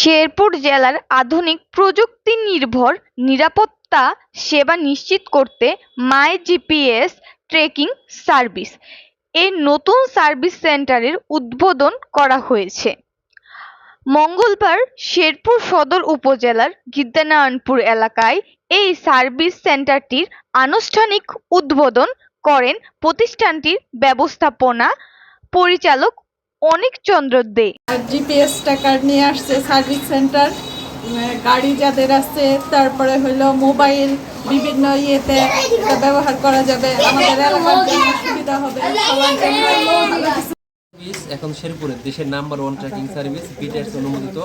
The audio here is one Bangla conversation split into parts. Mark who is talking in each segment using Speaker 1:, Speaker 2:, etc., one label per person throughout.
Speaker 1: শেরপুর জেলার আধুনিক প্রযুক্তি নির্ভর নিরাপত্তা সেবা নিশ্চিত করতে মাই জিপিএস ট্রেকিং সার্ভিস এর নতুন সার্ভিস সেন্টারের উদ্বোধন করা হয়েছে। মঙ্গলবার শেরপুর সদর উপজেলার গিদ্দানারায়ণপুর এলাকায় এই সার্ভিস সেন্টারটির আনুষ্ঠানিক উদ্বোধন করেন প্রতিষ্ঠানটির ব্যবস্থাপনা পরিচালক অনিক চন্দ্র দে।
Speaker 2: জিপিএস টাকার নিয়ে আসছে সার্ভিস সেন্টার গাড়ি যাদের আছে তারপরে হলো মোবাইল বিভিন্ন ইয়েতে ব্যবহার করা যাবে। আমাদের এলাকার জন্য সুবিধা হবে সবার জন্য
Speaker 3: সার্ভিস এখন শেরপুরে দেশের number one tracking service BTRC অনুমোদিত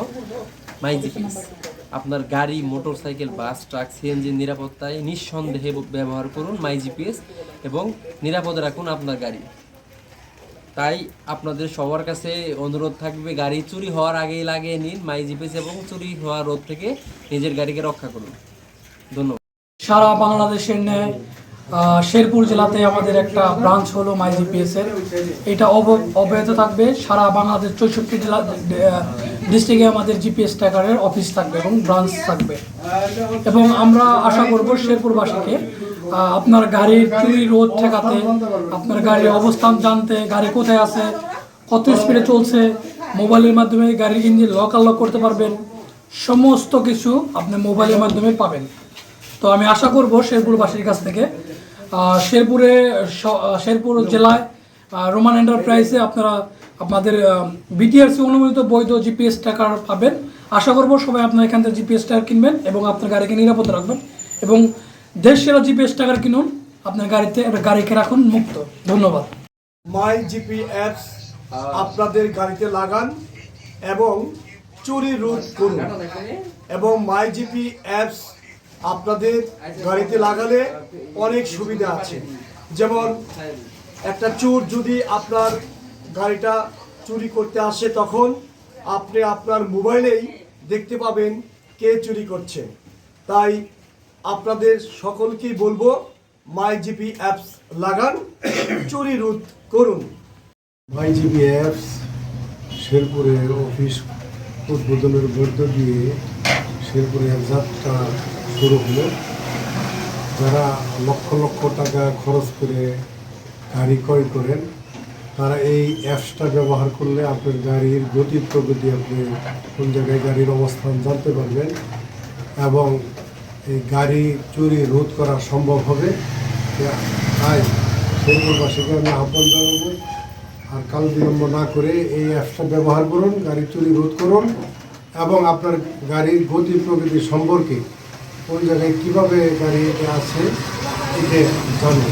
Speaker 3: মাইজিপিএস আপনার গাড়ি মোটরসাইকেল বাস ট্রাক সিএনজি নিরাপত্তায় নিঃসন্দেহে ব্যবহার করুন মাই মাইজিপিএস এবং নিরাপদে রাখুন আপনার গাড়ি। তাই আপনাদের সবার কাছে অনুরোধ থাকবে, গাড়ি চুরি হওয়ার আগেই লাগিয়ে নিন, মাই জিপিএস এবং চুরি হওয়ার রোধ থেকে নিজের গাড়িকে রক্ষা করুন। ধন্যবাদ।
Speaker 4: সারা বাংলাদেশের ন্যায় শেরপুর জেলাতে আমাদের একটা ব্রাঞ্চ হলো মাই জিপিএস এর। এটা অব- অব্যাহত থাকবে। সারা বাংলাদেশ চৌষট্টি জেলা ডিস্ট্রিক্টে আমাদের জিপিএস ট্র্যাকারের অফিস থাকবে এবং ব্রাঞ্চ থাকবে। এবং আমরা আশা করব শেরপুরবাসীকে আপনার গাড়ির চুরি রোধ ঠেকাতে, আপনার গাড়ির অবস্থান জানতে, গাড়ি কোথায় আছে, কত স্পিডে চলছে মোবাইলের মাধ্যমে গাড়ির ইঞ্জিন লক করতে পারবেন, সমস্ত কিছু আপনি মোবাইলের মাধ্যমে পাবেন। তো আমি আশা করব শেরপুরবাসীর কাছ থেকে শেরপুরে শেরপুর জেলায় রোমান এন্টারপ্রাইজে আপনারা, আপনাদের বিটিআরসি অনুমোদিত বৈধ জিপিএস টাকার পাবেন। আশা করব সবাই আপনার এখান থেকে জিপিএস টাকা কিনবেন এবং আপনার গাড়িকে নিরাপদ রাখবেন এবং দেশ সেরা জিপিএস টাকার কিনুন আপনার গাড়িতে গাড়িকে রাখুন মুক্ত। ধন্যবাদ।
Speaker 5: মাই জিপি অ্যাপস আপনাদের গাড়িতে লাগান এবং চুরি রোধ করুন। এবং মাই জিপি অ্যাপস আপনাদের গাড়িতে লাগালে অনেক সুবিধা আছে। যেমন একটা চোর যদি আপনার গাড়িটা চুরি করতে আসে তখন আপনি আপনার মোবাইলেই দেখতে পাবেন কে চুরি করছে। তাই আপনাদের সকলকেই বলব মাই জিপি অ্যাপস লাগান, চুরি রোধ করুন।
Speaker 6: মাইজিবি অ্যাপস শেরপুরের অফিস উদ্বোধনের মধ্য দিয়ে শেরপুরে এক যাত্রা শুরু হলো। যারা লক্ষ লক্ষ টাকা খরচ করে গাড়ি ক্রয় করেন, তারা এই অ্যাপসটা ব্যবহার করলে আপনার গাড়ির গতি প্রগতি, আপনি কোন জায়গায় গাড়ির অবস্থান জানতে পারবেন এবং এই গাড়ি চুরি, রোধ করা সম্ভব হবে। তাই শেরপুরবাসীকে আমি আহ্বান জানাব, আর কাল বিলম্ব না করে এই অ্যাপসটা ব্যবহার করুন, গাড়ি চুরি, রোধ করুন, এবং আপনার গাড়ির গতি প্রকৃতি সম্পর্কে কোন জায়গায় কীভাবে গাড়িটা আছে, এটা জানুন।